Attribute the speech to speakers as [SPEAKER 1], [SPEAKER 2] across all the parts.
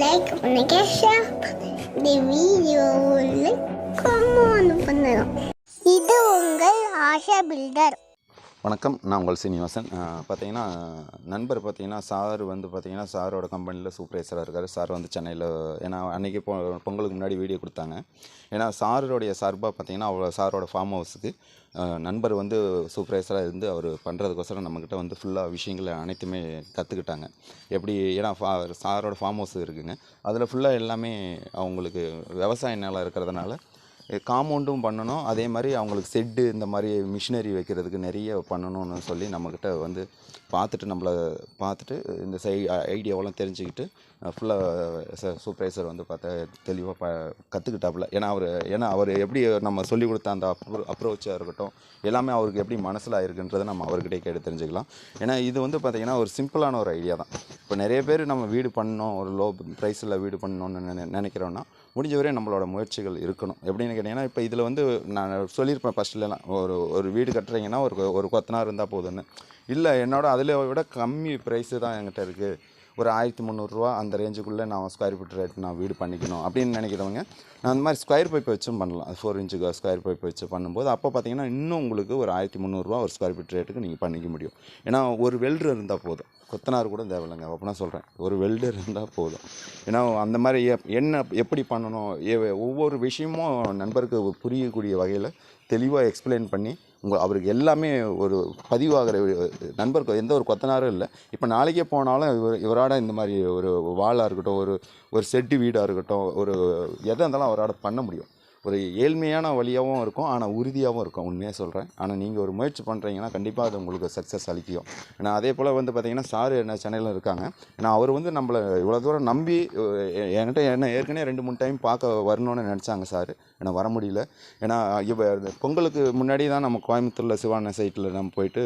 [SPEAKER 1] Like பண்ணுங்க share பண்ணுங்க இந்த வீடியோவில் கமெண்ட் பண்ணுங்க இது உங்கள் ஆஷா பில்டர்.
[SPEAKER 2] வணக்கம் நான் உங்கள் சீனிவாசன். பார்த்தீங்கன்னா நண்பர் பார்த்தீங்கன்னா சார் வந்து பார்த்தீங்கன்னா சாரோட கம்பெனியில் சூப்பர்வைசராக இருக்கார். சார் வந்து சென்னையில் ஏன்னா அன்றைக்கி பொ பொங்கலுக்கு முன்னாடி வீடியோ கொடுத்தாங்க. ஏன்னா சாரோடைய சார்பாக பார்த்தீங்கன்னா அவ்வளோ சாரோட ஃபார்ம் ஹவுஸுக்கு நண்பர் வந்து சூப்பர்வைசராக இருந்து அவர் பண்ணுறதுக்கோசரம் நம்மக்கிட்ட வந்து ஃபுல்லாக விஷயங்களை அனைத்துமே கற்றுக்கிட்டாங்க எப்படி ஏன்னா ஃபா சாரோட ஃபார்ம் ஹவுஸ் இருக்குங்க. அதில் ஃபுல்லாக எல்லாமே அவங்களுக்கு விவசாய நிலம் இருக்கிறதுனால காம்பவுண்டும் பண்ணணும். அதே மாதிரி அவங்களுக்கு செட்டு இந்த மாதிரி மிஷினரி வைக்கிறதுக்கு நிறைய பண்ணணும்னு சொல்லி நம்மக்கிட்ட வந்து பார்த்துட்டு நம்மளை பார்த்துட்டு இந்த சை ஐடியாவெல்லாம் தெரிஞ்சுக்கிட்டு ஃபுல்லாக சூப்பர்வைசர் வந்து பார்த்தா தெளிவாக ப கற்றுக்கிட்டாப்புல ஏன்னா அவர் ஏன்னா அவர் எப்படி நம்ம சொல்லி கொடுத்த அந்த அப்ரோ அப்ரோச்சாக இருக்கட்டும் எல்லாமே அவருக்கு எப்படி மனசில் ஆயிருக்குன்றதை நம்ம அவர்கிட்டே கேட்டு தெரிஞ்சுக்கலாம். ஏன்னா இது வந்து பார்த்திங்கன்னா ஒரு சிம்பிளான ஒரு ஐடியா தான். இப்போ நிறைய பேர் நம்ம வீடு பண்ணணும் ஒரு லோ ப்ரைஸில் வீடு பண்ணணும்னு நினை நினைக்கிறோன்னா முடிஞ்ச வரையும் நம்மளோட முயற்சிகள் இருக்கணும். எப்படின்னு கேட்டிங்கன்னா இப்போ இதில் வந்து நான் சொல்லியிருப்பேன் ஃபஸ்ட்லலாம் ஒரு ஒரு வீடு கட்டுறீங்கன்னா ஒரு ஒரு கொத்தனார் இருந்தால் போதும்னு. இல்லை என்னோட அதில் விட கம்மி ப்ரைஸு தான் என்கிட்ட இருக்குது ஒரு ஆயிரத்தி முந்நூறுரூவா அந்த ரேஞ்சுக்குள்ளே நான் ஸ்கொயர் ஃபீட் ரேட் நான் வீடு பண்ணிக்கணும் அப்படின்னு நினைக்கிறவங்க நான் அந்த மாதிரி ஸ்கொயர் பைப் வச்சும் பண்ணலாம். ஃபோர் இன்ச்சுக்கு ஸ்கொயர் பைப் வச்சு பண்ணும்போது அப்போ பார்த்தீங்கன்னா இன்னும் உங்களுக்கு ஒரு ஆயிரத்தி முந்நூறுரூவா ஒரு ஸ்கொயர் ஃபீட் ரேட்டுக்கு நீங்கள் பண்ணிக்க முடியும். ஏன்னா ஒரு வெல்டர் இருந்தால் போதும். கொத்தனார் கூட தேவையில்லைங்க. அப்படின்னா சொல்கிறேன் ஒரு வெல்டர் இருந்தால் போதும். ஏன்னா அந்த மாதிரி எப்- என்ன எப்படி பண்ணணும்? ஒவ்வொரு விஷயமும் நண்பருக்கு புரியக்கூடிய வகையில் தெளிவாக எக்ஸ்பிளைன் பண்ணி உங்கள் அவருக்கு எல்லாமே ஒரு பதிவாகிற நண்பருக்கு எந்த ஒரு கொத்தனாரும் இல்லை. இப்போ நாளைக்கே போனாலும் இவர் இவராட இந்த மாதிரி ஒரு வாழாக இருக்கட்டும் ஒரு ஒரு செட்டு வீடாக இருக்கட்டும் ஒரு எதாக இருந்தாலும் அவரோட பண்ண முடியும். ஒரு ஏழ்மையான வழியாகவும் இருக்கும் ஆனால் உறுதியாகவும் இருக்கும் உண்மையாக சொல்கிறேன் ஆனால் நீங்கள் ஒரு முயற்சி பண்ணுறீங்கன்னா கண்டிப்பாக அது உங்களுக்கு சக்ஸஸ் அளிக்கும். ஏன்னா அதே போல் வந்து பார்த்தீங்கன்னா சார் என்ன சென்னையில் இருக்காங்க. ஏன்னா அவர் வந்து நம்மளை இவ்வளோ தூரம் நம்பி என்கிட்ட என்ன ஏற்கனவே ரெண்டு மூணு டைம் பார்க்க வரணும்னு நினச்சாங்க சார். ஏன்னா வர முடியல. ஏன்னா இவ பொங்கலுக்கு முன்னாடி தான் நம்ம கோயம்புத்தூரில் சிவான சைட்டில் நம்ம போயிட்டு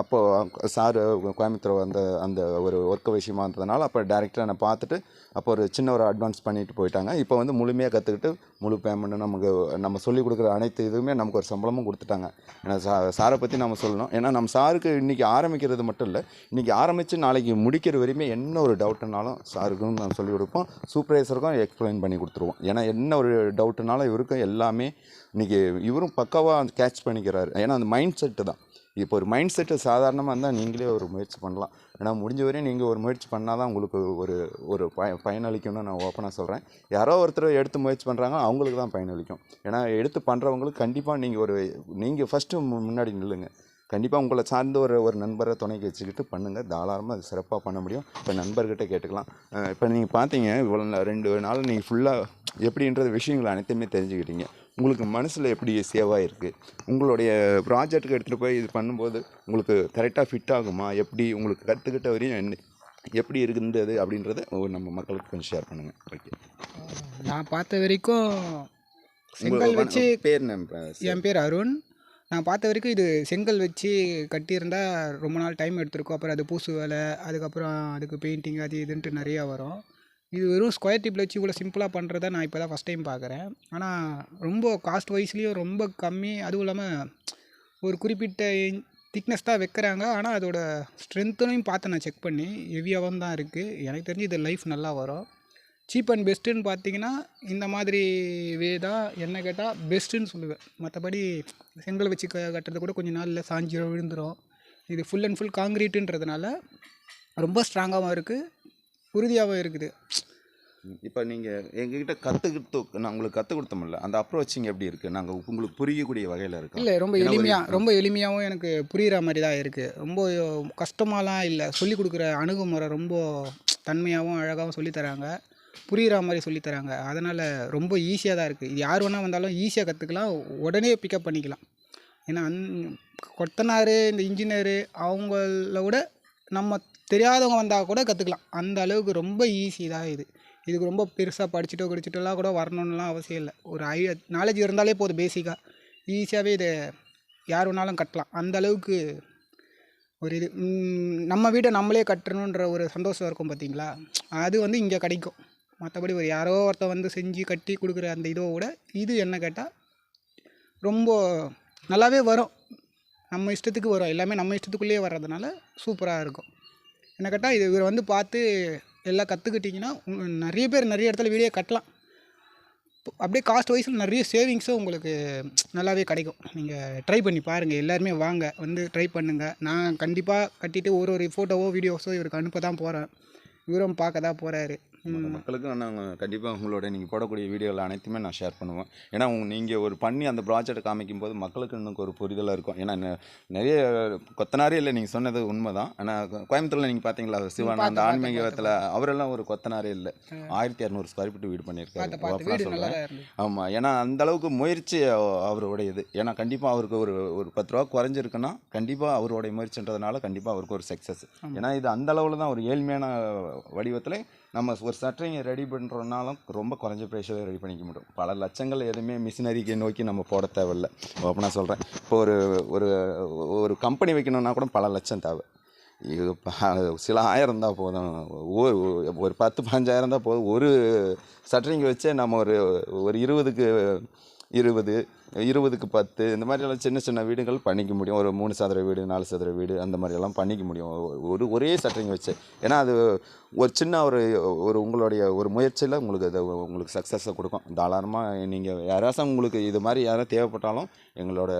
[SPEAKER 2] அப்போது சார் கோயம்புத்தூர் அந்த அந்த ஒரு ஒர்க்கு விஷயமா இருந்ததுனால அப்போ டேரெக்டாக நான் பார்த்துட்டு அப்போ ஒரு சின்ன ஒரு அட்வான்ஸ் பண்ணிட்டு போயிட்டாங்க. இப்போ வந்து முழுமையாக கற்றுக்கிட்டு முழு பேமெண்ட்டு நமக்கு நம்ம சொல்லிக் கொடுக்குற அனைத்து இதுவுமே நமக்கு ஒரு சம்பளமும் கொடுத்துட்டாங்க. ஏன்னா சா சாரை பற்றி நம்ம சொல்லணும். ஏன்னா நம்ம சாருக்கு இன்றைக்கி ஆரம்பிக்கிறது மட்டும் இல்லை இன்றைக்கி ஆரம்பித்து நாளைக்கு முடிக்கிற வரையுமே என்ன ஒரு டவுட்டுனாலும் சாருக்கும் நம்ம சொல்லிக் கொடுப்போம். சூப்பர்வைசருக்கும் எக்ஸ்பிளைன் பண்ணி கொடுத்துருவோம். ஏன்னா என்ன ஒரு டவுட்டுனாலும் இவருக்கும் எல்லாமே இன்றைக்கி இவரும் பக்காவாக கேட்ச் பண்ணிக்கிறாரு. ஏன்னா அந்த மைண்ட் செட்டு தான். இப்போ ஒரு மைண்ட் செட்டு சாதாரணமாக இருந்தால் நீங்களே ஒரு முயற்சி பண்ணலாம். ஏன்னா முடிஞ்ச வரையும் நீங்கள் ஒரு முயற்சி பண்ணால் தான் உங்களுக்கு ஒரு ஒரு பய பயனளிக்கும்னு நான் ஓப்பனாக சொல்கிறேன் யாரோ ஒருத்தர் எடுத்து முயற்சி பண்ணுறாங்க அவங்களுக்கு தான் பயனளிக்கும். ஏன்னா எடுத்து பண்ணுறவங்களுக்கு கண்டிப்பாக நீங்கள் ஒரு நீங்கள் ஃபஸ்ட்டு முன்னாடி நில்லுங்க. கண்டிப்பாக உங்களை சார்ந்த ஒரு ஒரு நண்பரை துணைக்கு வச்சுக்கிட்டு பண்ணுங்கள் தாராளமாக அது சிறப்பாக பண்ண முடியும். இப்போ நண்பர்கிட்ட கேட்டுக்கலாம். இப்போ நீங்கள் பார்த்தீங்க இவ்வளோ ரெண்டு நாள் நீங்கள் ஃபுல்லாக எப்படின்றது விஷயங்கள் அனைத்தையுமே தெரிஞ்சுக்கிட்டீங்க. உங்களுக்கு மனசில் எப்படி சேவ் ஆகிருக்கு உங்களுடைய ப்ராஜெக்ட்டுக்கு எடுத்துகிட்டு போய் இது பண்ணும்போது உங்களுக்கு கரெக்டாக ஃபிட் ஆகுமா? எப்படி உங்களுக்கு கற்றுக்கிட்ட வரையும் என்ன எப்படி இருக்கின்றது அப்படின்றத நம்ம மக்களுக்கு கொஞ்சம் ஷேர் பண்ணுங்கள் ஓகே
[SPEAKER 3] நான் பார்த்த வரைக்கும் செங்கல் வச்சு
[SPEAKER 2] பேர்
[SPEAKER 3] என் பேர் அருண். நான் பார்த்த வரைக்கும் இது செங்கல் வச்சு கட்டியிருந்தா ரொம்ப நாள் டைம் எடுத்திருக்கும். அப்புறம் அது பூசு வேலை அதுக்கப்புறம் அதுக்கு பெயிண்டிங் அது இதுன்ட்டு நிறையா வரும். இது வெறும் ஸ்கொயர் டிப்பில் வச்சு இவ்வளோ சிம்பிளாக பண்ணுறத நான் இப்போ தான் ஃபஸ்ட் டைம் பார்க்குறேன் ஆனால் ரொம்ப காஸ்ட் வைஸ்லேயும் ரொம்ப கம்மி. அதுவும் இல்லாமல் ஒரு குறிப்பிட்ட திக்னஸ் தான் வைக்கிறாங்க. ஆனால் அதோட ஸ்ட்ரென்த்தனையும் பார்த்து நான் செக் பண்ணி ஹெவியாகவும் தான் இருக்குது எனக்கு தெரிஞ்சு இது லைஃப் நல்லா வரும். சீப் அண்ட் பெஸ்ட்டுன்னு பார்த்தீங்கன்னா இந்த மாதிரி வே தான் என்ன கேட்டால் பெஸ்ட்டுன்னு சொல்லுவேன். மற்றபடி செங்கல் வச்சு க கட்டுறது கூட கொஞ்சம் நாளில் சாஞ்சிரும் விழுந்துரும். இது ஃபுல் அண்ட் ஃபுல் காங்கிரீட்டுன்றதுனால ரொம்ப ஸ்ட்ராங்காகவும் இருக்குது உறுதியாகவும் இருக்குது.
[SPEAKER 2] இப்போ நீங்கள் எங்ககிட்ட கற்றுக்கிட்டு நான் உங்களுக்கு கற்றுக் கொடுத்தோம்ல அந்த அப்ரோச்சிங் எப்படி இருக்குது நாங்கள் உங்களுக்கு புரியக்கூடிய வகையில் இருக்கு
[SPEAKER 3] இல்லை ரொம்ப எளிமையாக ரொம்ப எளிமையாகவும் எனக்கு புரிகிற மாதிரி தான் இருக்குது ரொம்ப கஷ்டமாலாம் இல்லை. சொல்லி கொடுக்குற அணுகுமுறை ரொம்ப தன்மையாகவும் அழகாகவும் சொல்லித் தராங்க. புரிகிற மாதிரி சொல்லித் தராங்க. அதனால் ரொம்ப ஈஸியாக தான் இருக்குது இது யார் வேணால் வந்தாலும் ஈஸியாக கற்றுக்கலாம் உடனே பிக்கப் பண்ணிக்கலாம். ஏன்னா அந் கொத்தனார் இந்த இன்ஜினியரு அவங்கள விட நம்ம தெரியாதவங்க வந்தால் கூட கற்றுக்கலாம் அந்த அளவுக்கு ரொம்ப ஈஸி தான் இது. இதுக்கு ரொம்ப பெருசாக படிச்சுட்டோ கிடிச்சிட்டோலாம் கூட வரணுன்னுலாம் அவசியம் இல்லை. ஒரு ஐ நாலேஜ் இருந்தாலே போதும் பேசிக்காக ஈஸியாகவே இதை யார் வேணாலும் கட்டலாம். அந்த அளவுக்கு ஒரு இது. நம்ம வீட்டை நம்மளே கட்டணுன்ற ஒரு சந்தோஷம் இருக்கும் பார்த்தீங்களா அது வந்து இங்கே கிடைக்கும். மற்றபடி ஒரு யாரோ ஒருத்தன் வந்து செஞ்சு கட்டி கொடுக்குற அந்த இதோ விட இது என்ன கேட்டால் ரொம்ப நல்லாவே வரும். நம்ம இஷ்டத்துக்கு வரும். எல்லாமே நம்ம இஷ்டத்துக்குள்ளேயே வர்றதுனால சூப்பராக இருக்கும். என்ன கேட்டால் இது இவர் வந்து பார்த்து எல்லாம் கற்றுக்கிட்டிங்கன்னா நிறைய பேர் நிறைய இடத்துல வீடியோ கட்டலாம். இப்போ அப்படியே காஸ்ட் வைஸில் நிறைய சேவிங்ஸும் உங்களுக்கு நல்லாவே கிடைக்கும். நீங்கள் ட்ரை பண்ணி பாருங்கள் எல்லாருமே வாங்க. வந்து ட்ரை பண்ணுங்கள் நான் கண்டிப்பாக கட்டிட்டு ஒரு ஒரு ஃபோட்டோவோ வீடியோஸோ இவருக்கு அனுப்ப தான் போகிறேன் இவரும் பார்க்க தான் போகிறாரு
[SPEAKER 2] மற்ற மக்களுக்கு நான் கண்டிப்பாக உங்களோட நீங்கள் போடக்கூடிய வீடியோவில் அனைத்துமே நான் ஷேர் பண்ணுவேன். ஏன்னா நீங்கள் ஒரு பண்ணி அந்த ப்ராஜெக்ட் காமிக்கும் போது மக்களுக்கு இன்னும் ஒரு புரிதலாக இருக்கும். ஏன்னா நிறைய கொத்தனாரே இல்லை நீங்கள் சொன்னது உண்மை தான் ஆனால் கோயம்புத்தூரில் நீங்கள் பார்த்தீங்களா சிவன் அந்த ஆன்மீகத்தில் அவரெல்லாம் ஒரு கொத்தனாரே இல்லை. ஆயிரத்தி இரநூறு ஸ்கொயர் ஃபீட் வீடு பண்ணியிருக்காரு.
[SPEAKER 3] இருந்தது
[SPEAKER 2] ஆமாம் ஏன்னா அந்த அளவுக்கு முயற்சி அவ- அவருடையது. ஏன்னா கண்டிப்பாக அவருக்கு ஒரு ஒரு பத்து ரூபா குறைஞ்சிருக்குன்னா கண்டிப்பாக அவருடைய முயற்சின்றதுனால கண்டிப்பாக அவருக்கு ஒரு சக்ஸஸ் ஏன்னா இது அந்த அளவில் தான் ஒரு ஏழ்மையான வடிவத்தில் நம்ம ஒரு சட்டையை ரெடி பண்ணுறோம்னாலும் ரொம்ப குறைஞ்ச ப்ரைஸில் ரெடி பண்ணிக்க முடியும். பல லட்சங்கள் எதுவுமே மிஷினரிக்கு நோக்கி நம்ம போட தேவையில்ல. ஓப்பனாக சொல்கிறேன் இப்போ ஒரு ஒரு ஒரு கம்பெனி வைக்கணும்னா கூட பல லட்சம் தேவை. இது சில ஆயிரம் தான் போதும். ஒரு ஒரு பத்து பதினஞ்சாயிரம் தான் போதும். ஒரு சட்டரிங்க வச்சே நம்ம ஒரு ஒரு இருபதுக்கு இருபது இருபதுக்கு பத்து இந்த மாதிரியெல்லாம் சின்ன சின்ன வீடுகள் பண்ணிக்க முடியும். ஒரு மூணு சதுர வீடு நாலு சதுர வீடு அந்த மாதிரியெல்லாம் பண்ணிக்க முடியும். ஒரு ஒரே சட்டரிங் வச்சு. ஏன்னா அது ஒரு சின்ன ஒரு ஒரு உங்களுடைய ஒரு முயற்சியில் உங்களுக்கு அது உங்களுக்கு சக்ஸஸை கொடுக்கும். தாராளமாக நீங்கள் யாராச்சும் உங்களுக்கு இது மாதிரி யாரும் தேவைப்பட்டாலும் எங்களோட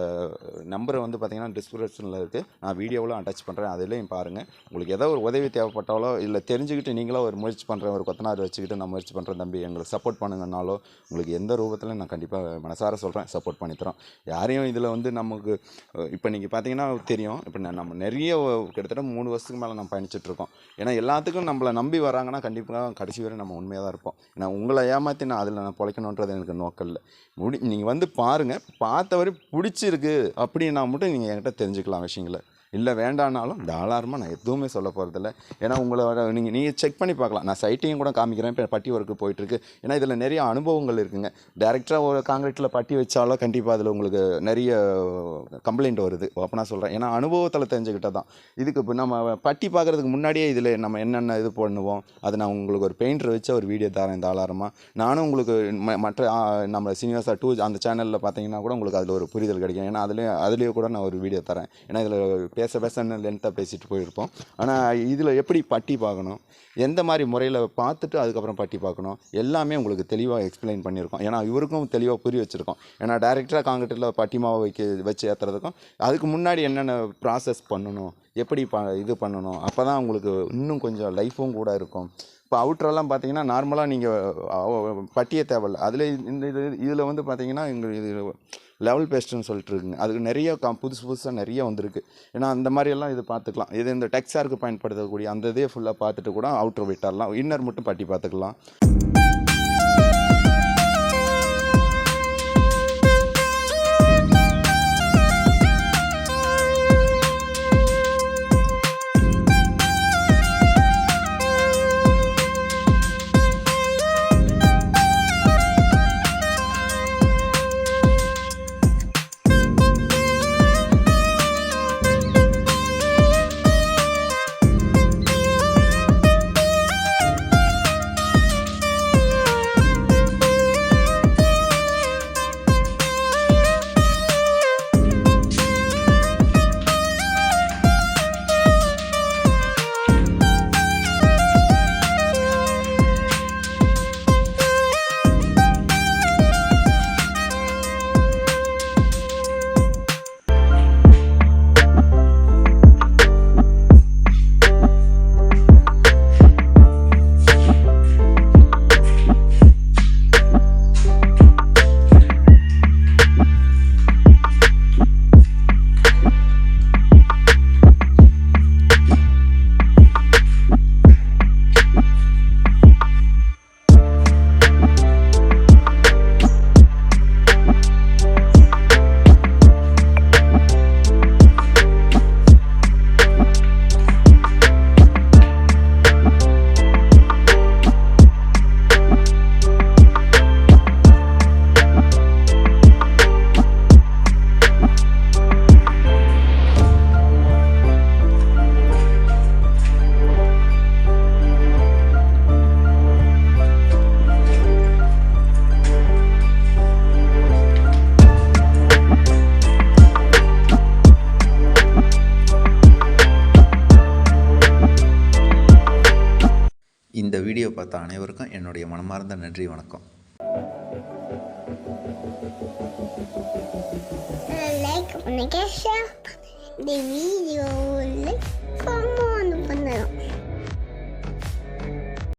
[SPEAKER 2] நம்பரை வந்து பார்த்திங்கன்னா டிஸ்கிரிப்ஷனில் இருக்குது நான் வீடியோவில் அட்டாச் பண்ணுறேன் அதுலேயும் பாருங்கள் உங்களுக்கு ஏதோ ஒரு உதவி தேவைப்பட்டாலோ இல்லை தெரிஞ்சுக்கிட்டு நீங்களாக ஒரு முயற்சி பண்ணுறேன் ஒரு கொத்தனார் வச்சுக்கிட்டு நான் முயற்சி பண்ணுறேன் தம்பி. எங்களுக்கு சப்போர்ட் பண்ணுங்கன்னாலோ உங்களுக்கு எந்த ரூபத்தில் நான் கண்டிப்பாக மனசார சொல்கிறேன் சப்போர்ட் பண்ணித்தரோம். யாரையும் இதில் வந்து நமக்கு இப்போ நீங்கள் பார்த்தீங்கன்னா தெரியும். இப்போ நம்ம நிறைய கிட்டத்தட்ட மூணு வருஷத்துக்கு மேலே நம்ம பயணிச்சிட்ருக்கோம் ஏன்னா எல்லாத்துக்கும் நம்மளை நம்பி வராங்கன்னா கண்டிப்பாக கடைசி வரை நம்ம உண்மையாக தான் இருப்போம். ஏன்னா உங்களை ஏமாற்றி நான் அதில் நான் பிழைக்கணுன்றது எனக்கு நோக்கம் இல்லை. முடி நீங்கள் வந்து பாருங்கள் பார்த்தவரை பிடிச்சிருக்கு அப்படின்னா மட்டும் நீங்கள் என்கிட்ட தெரிஞ்சுக்கலாம் விஷயங்களை. இல்லை வேண்டானாலும் தாராளமாக நான் எதுவுமே சொல்ல போகிறதில்ல ஏன்னா உங்களோட நீங்கள் நீங்கள் செக் பண்ணி பார்க்கலாம். நான் சைட்டையும் கூட காமிக்கிறேன். இப்போ பட்டி ஒர்க்கு போயிட்டுருக்கு. ஏன்னா இதில் நிறைய அனுபவங்கள் இருக்குங்க. டேரெக்டாக ஒரு காங்கிரீட்டில் பட்டி வச்சாலும் கண்டிப்பாக அதில் உங்களுக்கு நிறைய கம்ப்ளைண்ட் வருது. ஓப்பனாக சொல்கிறேன் ஏன்னா அனுபவத்தில் தெரிஞ்சுக்கிட்டது தான் இதுக்கு இப்போ நம்ம பட்டி பார்க்குறதுக்கு முன்னாடியே இதில் நம்ம என்னென்ன இது பண்ணுவோம்? அதை நான் உங்களுக்கு ஒரு பெயிண்டர் வச்சு ஒரு வீடியோ தரேன் தாராளமாக நானும் உங்களுக்கு ம- மற்ற நம்ம சீனிவாசா டூ அந்த சேனலில் பார்த்தீங்கன்னா கூட உங்களுக்கு அதில் ஒரு புரிதல் கிடைக்கும். ஏன்னா அதுலேயே அதுலேயே கூட நான் ஒரு வீடியோ தரேன். ஏன்னா இதில் பேச பேச லென்த்தாக பேசிட்டு போயிருப்போம். ஆனால் இதில் எப்படி பட்டி பார்க்கணும்? எந்த மாதிரி முறையில் பார்த்துட்டு அதுக்கப்புறம் பட்டி பார்க்கணும்? எல்லாமே உங்களுக்கு தெளிவாக எக்ஸ்பிளைன் பண்ணியிருக்கோம். ஏன்னா இவருக்கும் தெளிவாக புரிய வச்சுருக்கோம். ஏன்னா டைரெக்டாக காங்கிரீட்டில் பட்டி மாவை வைக்க வச்சு ஏற்றுறதுக்கும் அதுக்கு முன்னாடி என்னென்ன ப்ராசஸ் பண்ணணும்? எப்படி ப இது பண்ணணும்? அப்போ தான் உங்களுக்கு இன்னும் கொஞ்சம் லைஃபும் கூட இருக்கும். இப்போ அவுட்ரெல்லாம் பார்த்தீங்கன்னா நார்மலாக நீங்கள் பட்டியே தேவையில்ல. அதில் இந்த இது இதில் வந்து பார்த்தீங்கன்னா எங்கள் இது லெவல் பேஸ்ட்டுன்னு சொல்லிட்டு இருக்குங்க. அதுக்கு நிறைய க புதுசு புதுசாக நிறைய வந்திருக்கு. ஏன்னா அந்த மாதிரியெல்லாம் இது பார்த்துக்கலாம். இது இந்த டெக்ஸாருக்கு பயன்படுத்தக்கூடிய அந்த இதே ஃபுல்லாக பார்த்துட்டு கூட அவுட்ரு விட்டாரலாம். இன்னர் மட்டும் பட்டி பார்த்துக்கலாம். வீடியோ பார்த்த அனைவருக்கும் என்னுடைய மனமார்ந்த நன்றி வணக்கம்.
[SPEAKER 1] லைக் பண்ணுங்க இந்த வீடியோவில்